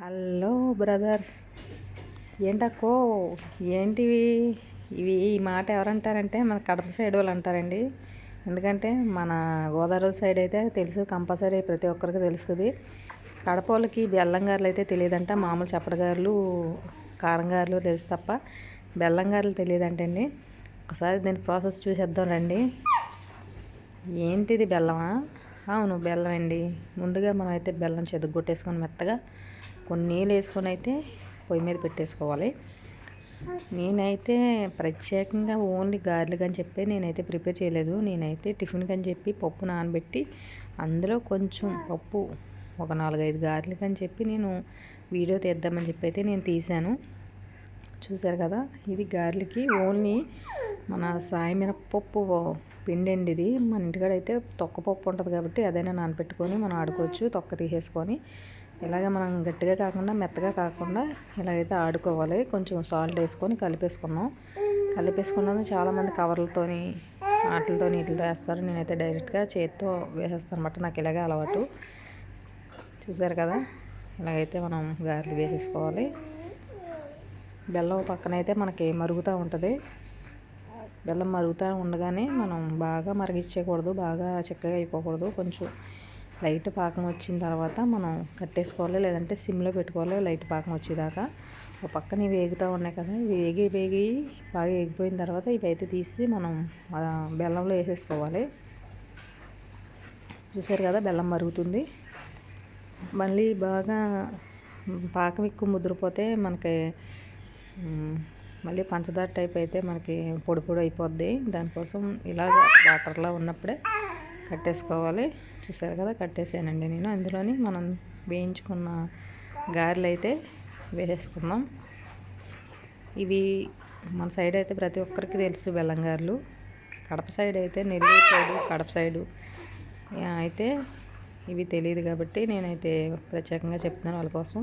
Hello brothers. ఏంటక్కో? ఏంటివి? ఇవి ఈ మాట ఎవరంటారంటే మన కడప సైడ్ వాళ్ళు అంటారండి ఎందుకంటే మన గోదావరి సైడ్ అయితే తెలుసు కంపల్సరీ ప్రతి ఒక్కరికి తెలుస్తుంది. కడప వాళ్ళకి బెల్లంగారులు అయితే తెలియదంట. మామూలు చప్పటగారులు కారంగారులు తెలుసు తప్ప బెల్లంగారులు తెలియదంటండి. ఒకసారి దీని ప్రాసెస్ చూసేద్దాం రండి. ఏంటిది బెల్లమా? అవును బెల్లం అండి ముందుగా మనం అయితే బెల్లం చెదగొట్టేసుకొని మెత్తగా కొన్ని నీళ్ళు వేసుకొని అయితే పొయ్యి మీద పెట్టేసుకోవాలి. నేనైతే ప్రత్యేకంగా ఓన్లీ గార్లిక్ అని చెప్పి నేనైతే ప్రిపేర్ చేయలేదు. నేనైతే టిఫిన్కి అని చెప్పి పప్పు నానబెట్టి అందులో కొంచెం పప్పు ఒక నాలుగైదు గార్లిక్ అని చెప్పి నేను వీడియో తీద్దామని చెప్పి అయితే నేను తీశాను. చూసారు కదా ఇది గార్లిక్కి ఓన్లీ మన సాయి మినపప్పు పిండి అండి ఇది. మన ఇంటికాడ అయితే తొక్క పప్పు ఉంటుంది కాబట్టి అదైనా నానబెట్టుకొని మనం ఆడుకోవచ్చు తొక్క తీసేసుకొని. ఇలాగ మనం గట్టిగా కాకుండా మెత్తగా కాకుండా ఇలాగైతే ఆడుకోవాలి. కొంచెం సాల్ట్ వేసుకొని కలిపేసుకున్నాం. కలిపేసుకున్నది చాలామంది కవర్లతోని ఆటలతో నీటిలో వేస్తారు. నేనైతే డైరెక్ట్గా చేతితో వేసేస్తాను అనమాట నాకు ఇలాగే అలవాటు. చూసారు కదా? ఇలాగైతే మనం గారెలు వేసేసుకోవాలి. బెల్లం పక్కన అయితే మనకి మరుగుతూ ఉంటుంది. బెల్లం మరుగుతూ ఉండగానే మనం బాగా మరిగించేయకూడదు బాగా చిక్కగా అయిపోకూడదు. కొంచెం లైట్ పాకం వచ్చిన తర్వాత మనం కట్టేసుకోవాలి లేదంటే సిమ్లో పెట్టుకోవాలి లైట్ పాకం వచ్చేదాకా. ఒక పక్కన ఇవి వేగుతూ ఉన్నాయి కదా ఇవి వేగి వేగి బాగా వేగిపోయిన తర్వాత ఇవి అయితే తీసి మనం బెల్లంలో వేసేసుకోవాలి. చూసారు కదా బెల్లం మరుగుతుంది. మళ్ళీ బాగా పాకం ఎక్కువ ముదిరిపోతే మనకి మళ్ళీ పంచదార టైప్ అయితే మనకి పొడి పొడి అయిపోద్ది. దానికోసం ఇలాగ వాటర్లో ఉన్నప్పుడే కట్టేసుకోవాలి. చూసారు కదా కట్టేసానండి నేను. అందులోని మనం వేయించుకున్న గారెలు అయితే వేసేసుకుందాం. ఇవి మన సైడ్ అయితే ప్రతి ఒక్కరికి తెలుసు బెల్లం గారెలు. కడప సైడ్ అయితే నెల్లూరు సైడు కడప సైడు అయితే ఇవి తెలియదు కాబట్టి నేనైతే ప్రత్యేకంగా చెప్తున్నాను వాళ్ళ కోసం.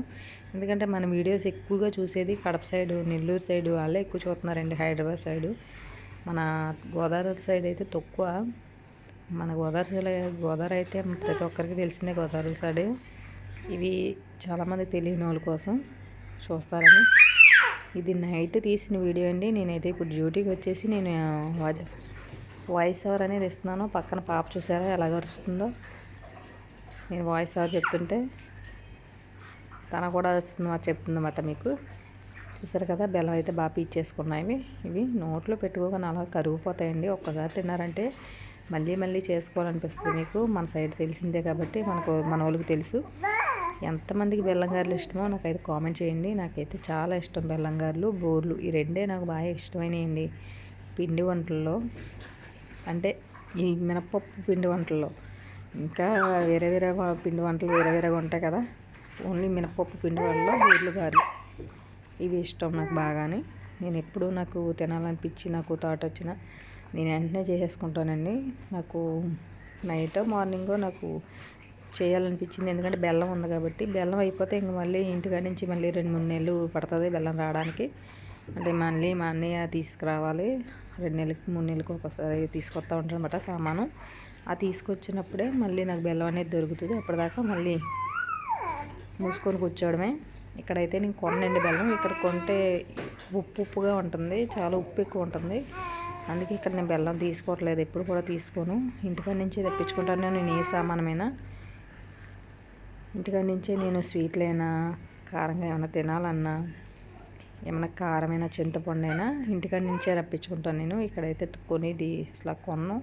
ఎందుకంటే మన వీడియోస్ ఎక్కువగా చూసేది కడప సైడు నెల్లూరు సైడు వాళ్ళే ఎక్కువ చూస్తున్నారండి హైదరాబాద్ సైడు. మన గోదావరి సైడ్ అయితే తక్కువ. మన గోదావరి గోదావరి అయితే ప్రతి ఒక్కరికి తెలిసిందే గోదావరి సైడ్ ఇవి చాలామంది తెలియని వాళ్ళ కోసం చూస్తారని. ఇది నైట్ తీసిన వీడియో అండి. నేనైతే ఇప్పుడు డ్యూటీకి వచ్చేసి నేను వాయిస్ ఓవర్ అనేది ఇస్తున్నాను. పక్కన పాప చూసారా? ఎలా గరుస్తుందో నేను వాయిస్ ఓవర్ చెప్తుంటే తన కూడా వస్తుంది చెప్తుందన్నమాట మీకు. చూసారు కదా? బెల్లం అయితే బాగా పీచేసుకున్నాయి ఇవి నోట్లో పెట్టుకోగానే అలా కరిగిపోతాయండి. ఒక్కసారి తిన్నారంటే మళ్ళీ మళ్ళీ చేసుకోవాలనిపిస్తుంది మీకు. మన సైడ్ తెలిసిందే కాబట్టి మనకు మన వాళ్ళకి తెలుసు. ఎంతమందికి బెల్లంగారులు ఇష్టమో నాకైతే కామెంట్ చేయండి. నాకైతే చాలా ఇష్టం బెల్లంగారులు బోర్లు. ఈ రెండే నాకు బాగా ఇష్టమైనవి పిండి వంటల్లో. అంటే ఈ మినపప్పు పిండి వంటల్లో. ఇంకా వేరే వేరే పిండి వంటలు వేరే వేరేగా ఉంటాయి కదా. ఓన్లీ మినపప్పు పిండి వంటల్లో బోర్లు గారు ఇవి ఇష్టం నాకు బాగానే. నేను ఎప్పుడూ నాకు తినాలనిపించి నాకు థాట్ వచ్చిన నేను వెంటనే చేసేసుకుంటానండి. నాకు నైట్ మార్నింగ్ నాకు చేయాలనిపించింది. ఎందుకంటే బెల్లం ఉంది కాబట్టి. బెల్లం అయిపోతే ఇంక మళ్ళీ ఇంటికాడ నుంచి మళ్ళీ రెండు మూడు నెలలు పడుతుంది బెల్లం రావడానికి. అంటే మళ్ళీ మా అన్నయ్య తీసుకురావాలి. రెండు నెలలకి మూడు నెలలకు ఒకసారి తీసుకొస్తా ఉంటారనమాట సామాను. ఆ తీసుకొచ్చినప్పుడే మళ్ళీ నాకు బెల్లం అనేది దొరుకుతుంది. అప్పటిదాకా మళ్ళీ మూసుకొని కూర్చోవడమే. ఇక్కడైతే నేను కొనండి బెల్లం. ఇక్కడ కొంటే ఉప్పు ఉప్పుగా ఉంటుంది. చాలా ఉప్పు ఎక్కువ ఉంటుంది. అందుకే ఇక్కడ నేను బెల్లం తీసుకోవట్లేదు. ఎప్పుడు కూడా తీసుకోను. ఇంటికాడ నుంచి తెప్పించుకుంటాను నేను. ఏ సామానమైనా ఇంటికాడ నుంచే నేను స్వీట్లైనా కారంగా ఏమైనా తినాలన్నా ఏమైనా కారమైన చింతపండు అయినా ఇంటికాడ నుంచే రప్పించుకుంటాను నేను. ఇక్కడైతే కొనేది అసలు కొన్నాను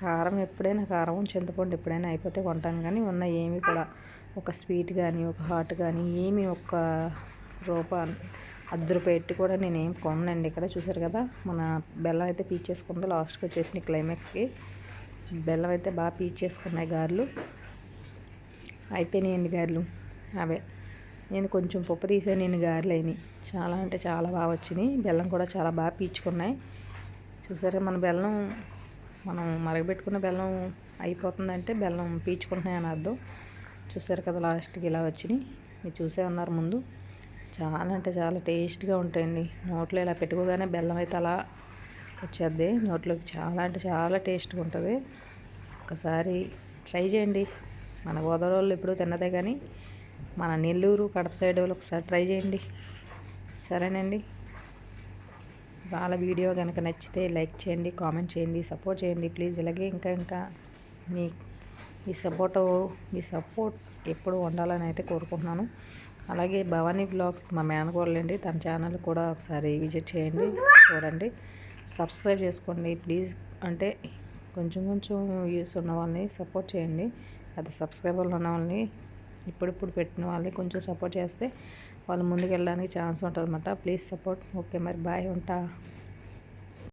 కారం ఎప్పుడైనా కారం చింతపండు ఎప్పుడైనా అయిపోతే కొంటాను. కానీ ఉన్న ఏమి కూడా ఒక స్వీట్ కానీ ఒక హాట్ కానీ ఏమి ఒక రూపా అద్దరు పెట్టి కూడా నేను ఏం కొనండి ఇక్కడ చూసారు కదా? మన బెల్లం అయితే పీచేసుకుందో. లాస్ట్కి వచ్చేసిన క్లైమాక్స్కి. బెల్లం అయితే బాగా పీచేసుకున్నాయి గారెలు. అయిపోయినాయండి గారెలు. అవే. నేను కొంచెం పప్పు తీసాను నేను గారెలు అయినాయి. చాలా అంటే చాలా బాగా వచ్చినాయి. బెల్లం కూడా చాలా బాగా పీచుకున్నాయి. చూసారా మన బెల్లం మనం మరగబెట్టుకున్న బెల్లం అయిపోతుందంటే బెల్లం పీచుకుంటున్నాయి అని అర్థం. చూసారు కదా లాస్ట్కి ఇలా వచ్చినాయి. మీరు చూసే ఉన్నారు ముందు. చాలా అంటే చాలా టేస్ట్గా ఉంటాయండి. నోట్లో ఇలా పెట్టుకోగానే బెల్లం అయితే అలా వచ్చేద్ది. నోట్లోకి చాలా అంటే చాలా టేస్ట్గా ఉంటుంది. ఒకసారి ట్రై చేయండి. మన గోదావరి వాళ్ళు ఎప్పుడూ తిన్నదే కానీ మన నెల్లూరు కడప సైడ్ వాళ్ళు ఒకసారి ట్రై చేయండి. సరేనండి. వాళ్ళ వీడియో కనుక నచ్చితే లైక్ చేయండి కామెంట్ చేయండి సపోర్ట్ చేయండి ప్లీజ్. ఇలాగే ఇంకా ఇంకా మీ మీ సపోర్ట్ మీ సపోర్ట్ ఎప్పుడు ఉండాలని అయితే కోరుకుంటున్నాను. అలాగే భవానీ బ్లాగ్స్ మా మేనకోళ్ళండి తన ఛానల్ కూడా ఒకసారి విజిట్ చేయండి చూడండి. సబ్స్క్రైబ్ చేసుకోండి ప్లీజ్. అంటే కొంచెం కొంచెం వ్యూస్ ఉన్న వాళ్ళని సపోర్ట్ చేయండి. అది సబ్స్క్రైబర్లు ఉన్న వాళ్ళని ఇప్పుడిప్పుడు పెట్టిన వాళ్ళని కొంచెం సపోర్ట్ చేస్తే వాళ్ళు ముందుకు వెళ్ళడానికి ఛాన్స్ ఉంటుంది అనమాట ప్లీజ్ సపోర్ట్. ఓకే మరి బాయ్ ఉంటా.